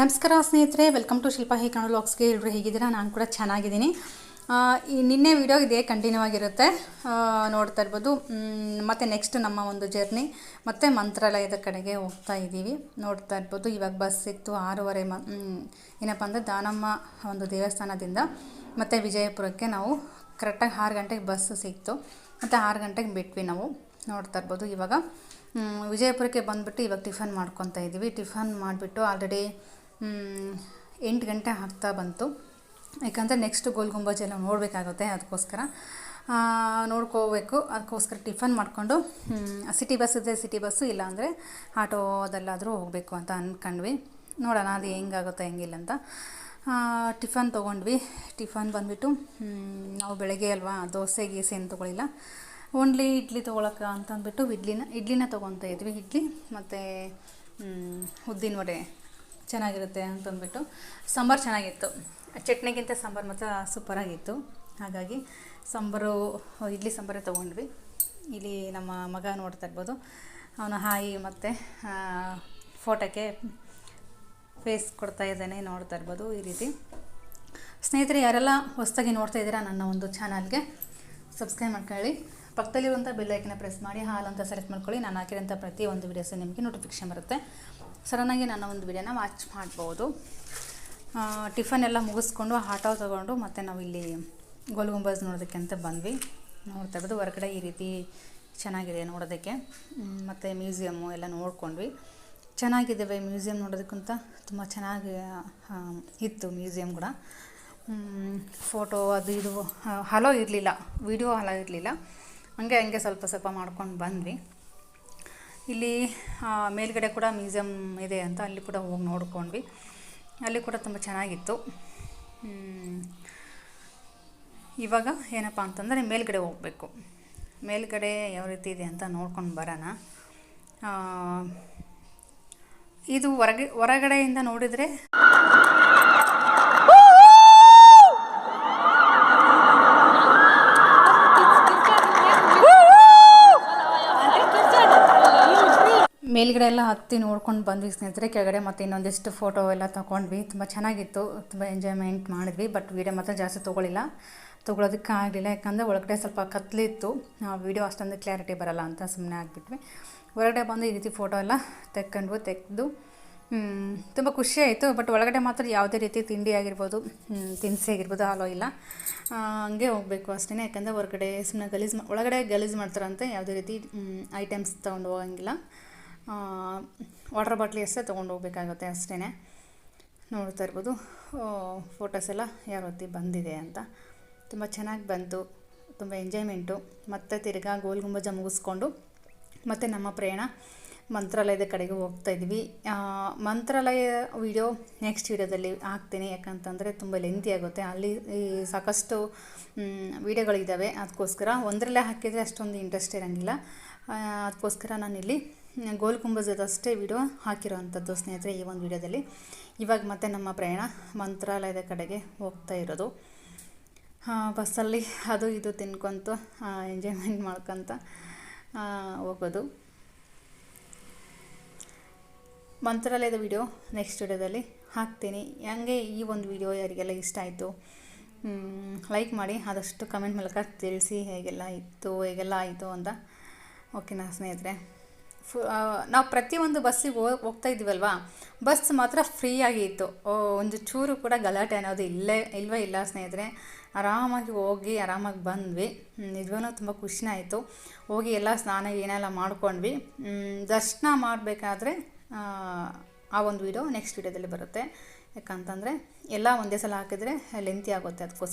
ನಮಸ್ಕಾರ ಸ್ನೇಹಿತರೆ welcome to Shilpa ಹೇ ಕನ್ನಡ ಲಾಕ್ಸ್ಗೆ ಎಲ್ಲರೂ ಹೇಗಿದ್ದೀರಾ? ನಾನು ಕೂಡ ಚೆನ್ನಾಗಿದ್ದೀನಿ. ಈ ನಿನ್ನೆ ವಿಡಿಯೋ ಇದೆ ಕಂಟಿನ್ಯೂ ಆಗಿರುತ್ತೆ ನೋಡ್ತಾ ಇರ್ಬೋದು. ಮತ್ತೆ ನೆಕ್ಸ್ಟ್ ನಮ್ಮ ಒಂದು ಜರ್ನಿ ಮತ್ತು ಮಂತ್ರಾಲಯದ ಕಡೆಗೆ ಹೋಗ್ತಾ ಇದ್ದೀವಿ. ನೋಡ್ತಾ ಇರ್ಬೋದು. ಇವಾಗ ಬಸ್ ಸಿಕ್ತು ಆರೂವರೆ ಮ ಏನಪ್ಪ ಅಂದರೆ ದಾನಮ್ಮ ಒಂದು ದೇವಸ್ಥಾನದಿಂದ, ಮತ್ತು ವಿಜಯಪುರಕ್ಕೆ ನಾವು ಕರೆಕ್ಟಾಗಿ ಆರು ಗಂಟೆಗೆ ಬಸ್ ಸಿಕ್ತು. ಮತ್ತು ಆರು ಗಂಟೆಗೆ ಬಿಟ್ವಿ ನಾವು. ನೋಡ್ತಾ ಇರ್ಬೋದು. ಇವಾಗ ವಿಜಯಪುರಕ್ಕೆ ಬಂದುಬಿಟ್ಟು ಇವಾಗ ಟಿಫನ್ ಮಾಡ್ಕೊತಾ ಇದ್ದೀವಿ. ಟಿಫನ್ ಮಾಡಿಬಿಟ್ಟು ಆಲ್ರೆಡಿ ಎಂಟು ಗಂಟೆ ಆಗ್ತಾ ಬಂತು. ಯಾಕಂದರೆ ನೆಕ್ಸ್ಟ್ ಗೋಲ್ ಗುಂಬಜ್ ಎಲ್ಲ ನೋಡಬೇಕಾಗುತ್ತೆ ಅದಕ್ಕೋಸ್ಕರ. ನೋಡ್ಕೋಬೇಕು. ಅದಕ್ಕೋಸ್ಕರ ಟಿಫನ್ ಮಾಡಿಕೊಂಡು ಸಿಟಿ ಬಸ್ ಇದ್ದರೆ ಸಿಟಿ ಬಸ್ಸು ಇಲ್ಲಾಂದರೆ ಆಟೋದಲ್ಲಾದರೂ ಹೋಗಬೇಕು ಅಂತ ಅಂದ್ಕೊಂಡ್ವಿ ನೋಡೋಣ, ಅದು ಹೆಂಗಾಗುತ್ತೆ, ಹೆಂಗಿಲ್ಲ ಅಂತ. ಟಿಫನ್ ತೊಗೊಂಡ್ವಿ. ಟಿಫನ್ ಬಂದುಬಿಟ್ಟು ನಾವು ಬೆಳಗ್ಗೆ ಅಲ್ವಾ, ದೋಸೆ, ಗೀಸೆ ಏನು ತೊಗೊಳಿಲ್ಲ. ಓನ್ಲಿ ಇಡ್ಲಿ ತೊಗೊಳಕ್ಕೆ ಅಂತ ಅಂದ್ಬಿಟ್ಟು ಇಡ್ಲಿನ ಇಡ್ಲಿನ ತೊಗೊತಾ ಇದ್ವಿ. ಇಡ್ಲಿ ಮತ್ತು ಉದ್ದಿನ ವಡೆ. ಚೆನ್ನಾಗಿರುತ್ತೆ ಅಂತಂದ್ಬಿಟ್ಟು ಸಾಂಬಾರು ಚೆನ್ನಾಗಿತ್ತು. ಚಟ್ನಿಗಿಂತ ಸಾಂಬಾರು ಮಾತ್ರ ಸೂಪರಾಗಿತ್ತು. ಹಾಗಾಗಿ ಸಾಂಬಾರು, ಇಡ್ಲಿ ಸಾಂಬಾರೇ ತೊಗೊಂಡ್ವಿ. ಇಲ್ಲಿ ನಮ್ಮ ಮಗ ನೋಡ್ತಾ ಇರ್ಬೋದು. ಅವನು ಹಾಯಿ ಮತ್ತು ಫೋಟೋಕ್ಕೆ ಫೇಸ್ ಕೊಡ್ತಾ ಇದ್ದಾನೆ ನೋಡ್ತಾ ಇರ್ಬೋದು ಈ ರೀತಿ. ಸ್ನೇಹಿತರೆ, ಯಾರೆಲ್ಲ ಹೊಸದಾಗಿ ನೋಡ್ತಾ ಇದ್ದೀರಾ ನನ್ನ ಒಂದು ಚಾನಲ್ಗೆ, ಸಬ್ಸ್ಕ್ರೈಬ್ ಮಾಡ್ಕೊಳ್ಳಿ. ಪಕ್ಕದಲ್ಲಿರುವಂಥ ಬೆಲ್ಲೈಕನ್ನ ಪ್ರೆಸ್ ಮಾಡಿ, ಹಾಲು ಅಂತ ಸೆಲೆಕ್ಟ್ ಮಾಡ್ಕೊಳ್ಳಿ. ನಾನು ಹಾಕಿರೋಂಥ ಪ್ರತಿಯೊಂದು ವೀಡಿಯೋಸ್ ನಿಮಗೆ ನೋಟಿಫಿಕೇಶನ್ ಬರುತ್ತೆ. ಸಡನ್ನಾಗಿ ನಾನು ಒಂದು ವಿಡಿಯೋನ ವಾಚ್ ಮಾಡ್ಬೋದು. ಟಿಫನ್ ಎಲ್ಲ ಮುಗಿಸ್ಕೊಂಡು ಆಟೋ ತೊಗೊಂಡು ಮತ್ತು ನಾವು ಇಲ್ಲಿ ಗೋಲ್ ಗುಂಬಜ್ ನೋಡೋದಕ್ಕೆ ಅಂತ ಬಂದ್ವಿ. ನೋಡ್ತಾ ಇರೋದು ಹೊರಗಡೆ ಈ ರೀತಿ ಚೆನ್ನಾಗಿದೆ ನೋಡೋದಕ್ಕೆ. ಮತ್ತು ಮ್ಯೂಸಿಯಮ್ಮು ಎಲ್ಲ ನೋಡ್ಕೊಂಡ್ವಿ. ಚೆನ್ನಾಗಿದ್ದಾವೆ ಮ್ಯೂಸಿಯಮ್ ನೋಡೋದಕ್ಕಿಂತ ತುಂಬ ಚೆನ್ನಾಗಿ ಇತ್ತು ಮ್ಯೂಸಿಯಮ್ ಕೂಡ. ಫೋಟೋ ಅದು ಇದು ಹಲೋ ಇರಲಿಲ್ಲ ವಿಡಿಯೋ ಹಲೋ ಇರಲಿಲ್ಲ. ಹಂಗೆ ಹಂಗೆ ಸ್ವಲ್ಪ ಸ್ವಲ್ಪ ಮಾಡ್ಕೊಂಡು ಬಂದ್ವಿ. ಇಲ್ಲಿ ಮೇಲ್ಗಡೆ ಕೂಡ ಮ್ಯೂಸಿಯಮ್ ಇದೆ ಅಂತ ಅಲ್ಲಿ ಕೂಡ ಹೋಗಿ ನೋಡ್ಕೊಂಡ್ವಿ. ಅಲ್ಲಿ ಕೂಡ ತುಂಬ ಚೆನ್ನಾಗಿತ್ತು. ಇವಾಗ ಏನಪ್ಪ ಅಂತಂದರೆ ಮೇಲ್ಗಡೆ ಹೋಗಬೇಕು. ಮೇಲ್ಗಡೆ ಯಾವ ರೀತಿ ಇದೆ ಅಂತ ನೋಡ್ಕೊಂಡು ಬರೋಣ. ಇದು ಹೊರಗೆ, ಹೊರಗಡೆಯಿಂದ ನೋಡಿದರೆ ಮೇಲ್ಗಡೆ ಎಲ್ಲ ಹತ್ತಿ ನೋಡ್ಕೊಂಡು ಬಂದ್ವಿ ಸ್ನೇಹಿತರೆ, ಕೆಳಗಡೆ ಮತ್ತೆ ಇನ್ನೊಂದಿಷ್ಟು ಫೋಟೋ ಎಲ್ಲ ತಗೊಂಡ್ವಿ. ತುಂಬ ಚೆನ್ನಾಗಿತ್ತು, ತುಂಬ ಎಂಜಾಯ್ಮೆಂಟ್ ಮಾಡಿದ್ವಿ ಬಟ್ ವೀಡಿಯೋ ಮಾತ್ರ ಜಾಸ್ತಿ ತೊಗೊಳಿಲ್ಲ. ತೊಗೊಳೋದಕ್ಕೆ ಆಗಲಿಲ್ಲ, ಯಾಕಂದರೆ ಒಳಗಡೆ ಸ್ವಲ್ಪ ಕತ್ಲಿತ್ತು. ವೀಡಿಯೋ ಅಷ್ಟೊಂದು ಕ್ಲಾರಿಟಿ ಬರಲ್ಲ ಅಂತ ಸುಮ್ಮನೆ ಆಗಿಬಿಟ್ವಿ. ಹೊರಗಡೆ ಬಂದು ಈ ರೀತಿ ಫೋಟೋ ಎಲ್ಲ ತೆಕ್ಕೊಂಡ್ವು ತೆಗೆದು ತುಂಬ ಖುಷಿ ಆಯಿತು. ಬಟ್ ಒಳಗಡೆ ಮಾತ್ರ ಯಾವುದೇ ರೀತಿ ತಿಂಡಿ ಆಗಿರ್ಬೋದು ತಿನಿಸಿ ಆಗಿರ್ಬೋದು ಹಾಲೋ ಇಲ್ಲ. ಹಂಗೆ ಹೋಗಬೇಕು ಅಷ್ಟೇ ಯಾಕಂದರೆ ಹೊರಗಡೆ ಸುಮ್ಮನೆ ಗಲೀಜು ಒಳಗಡೆ ಗಲೀಜು ಮಾಡ್ತಾರಂತೆ, ಯಾವುದೇ ರೀತಿ ಐಟಮ್ಸ್ ತೊಗೊಂಡು ಹೋಗಂಗಿಲ್ಲ. ವಾಟರ್ ಬಾಟ್ಲಿ ಅಷ್ಟೇ ತೊಗೊಂಡು ಹೋಗ್ಬೇಕಾಗುತ್ತೆ ಅಷ್ಟೇ ನೋಡ್ತಾ ಇರ್ಬೋದು. ಫೋಟೋಸ್ ಎಲ್ಲ ಯಾವ ರೀತಿ ಬಂದಿದೆ ಅಂತ. ತುಂಬ ಚೆನ್ನಾಗಿ ಬಂತು. ತುಂಬ ಎಂಜಾಯ್ಮೆಂಟು ಮತ್ತು ತಿರ್ಗಾ ಗೋಲ್ ಗುಂಬಜ ಮುಗಿಸ್ಕೊಂಡು ಮತ್ತು ನಮ್ಮ ಪ್ರಯಾಣ ಮಂತ್ರಾಲಯದ ಕಡೆಗೆ ಹೋಗ್ತಾ ಇದ್ವಿ. ಮಂತ್ರಾಲಯ ವಿಡಿಯೋ ನೆಕ್ಸ್ಟ್ ವಿಡಿಯೋದಲ್ಲಿ ಹಾಕ್ತೀನಿ. ಯಾಕಂತಂದರೆ ತುಂಬ ಲೆಂತಿ ಆಗುತ್ತೆ. ಅಲ್ಲಿ ಸಾಕಷ್ಟು ವಿಡಿಯೋಗಳಿದ್ದಾವೆ ಅದಕ್ಕೋಸ್ಕರ ಒಂದರಲ್ಲೇ ಹಾಕಿದರೆ ಅಷ್ಟೊಂದು ಇಂಟ್ರೆಸ್ಟ್ ಇರೋಂಗಿಲ್ಲ. ಅದಕ್ಕೋಸ್ಕರ ನಾನಿಲ್ಲಿ ಗೋಲ್ ಗುಂಬಜದಷ್ಟೇ ವಿಡಿಯೋ ಹಾಕಿರೋ ಅಂಥದ್ದು ಸ್ನೇಹಿತರೆ ಈ ಒಂದು ವಿಡಿಯೋದಲ್ಲಿ. ಇವಾಗ ಮತ್ತೆ ನಮ್ಮ ಪ್ರಯಾಣ ಮಂತ್ರಾಲಯದ ಕಡೆಗೆ ಹೋಗ್ತಾ ಇರೋದು. ಬಸ್ಸಲ್ಲಿ ಅದು ಇದು ತಿನ್ಕೊಂತ ಎಂಜಾಯ್ಮೆಂಟ್ ಮಾಡ್ಕೊತ ಹೋಗೋದು. ಮಂತ್ರಾಲಯದ ವಿಡಿಯೋ ನೆಕ್ಸ್ಟ್ ವಿಡಿಯೋದಲ್ಲಿ ಹಾಕ್ತೀನಿ. ಹಂಗೆ ಈ ಒಂದು ವಿಡಿಯೋ ಯಾರಿಗೆಲ್ಲ ಇಷ್ಟ ಆಯಿತು ಲೈಕ್ ಮಾಡಿ, ಆದಷ್ಟು ಕಮೆಂಟ್ ಮೂಲಕ ತಿಳಿಸಿ ಹೇಗೆಲ್ಲ ಇತ್ತು, ಹೇಗೆಲ್ಲ ಆಯಿತು ಅಂತ. ಓಕೆನಾ ಸ್ನೇಹಿತರೆ? ಫು ನಾವು ಪ್ರತಿಯೊಂದು ಬಸ್ಸಿಗೆ ಹೋಗಿ, ಹೋಗ್ತಾ ಇದ್ದೀವಲ್ವಾ? ಬಸ್ ಮಾತ್ರ ಫ್ರೀಯಾಗಿ ಇತ್ತು. ಒಂದು ಚೂರು ಕೂಡ ಗಲಾಟೆ ಅನ್ನೋದು ಇಲ್ಲೇ, ಇಲ್ವೇ ಇಲ್ಲ ಸ್ನೇಹಿತರೆ. ಆರಾಮಾಗಿ ಹೋಗಿ, ಆರಾಮಾಗಿ ಬಂದ್ವಿ. ನಿಜವೂ ತುಂಬ ಖುಷಿನಾಯಿತು ಹೋಗಿ ಎಲ್ಲ ಸ್ನಾನ ಏನೆಲ್ಲ ಮಾಡ್ಕೊಂಡ್ವಿ. ದರ್ಶನ ಮಾಡಬೇಕಾದ್ರೆ ಆ ಒಂದು ವಿಡಿಯೋ ನೆಕ್ಸ್ಟ್ ವಿಡಿಯೋದಲ್ಲಿ ಬರುತ್ತೆ. ಯಾಕಂತಂದರೆ, ಎಲ್ಲ ಒಂದೇ ಸಲ ಹಾಕಿದರೆ ಲೆಂತಿ ಆಗುತ್ತೆ ಅದಕ್ಕೋಸ್ಕರ.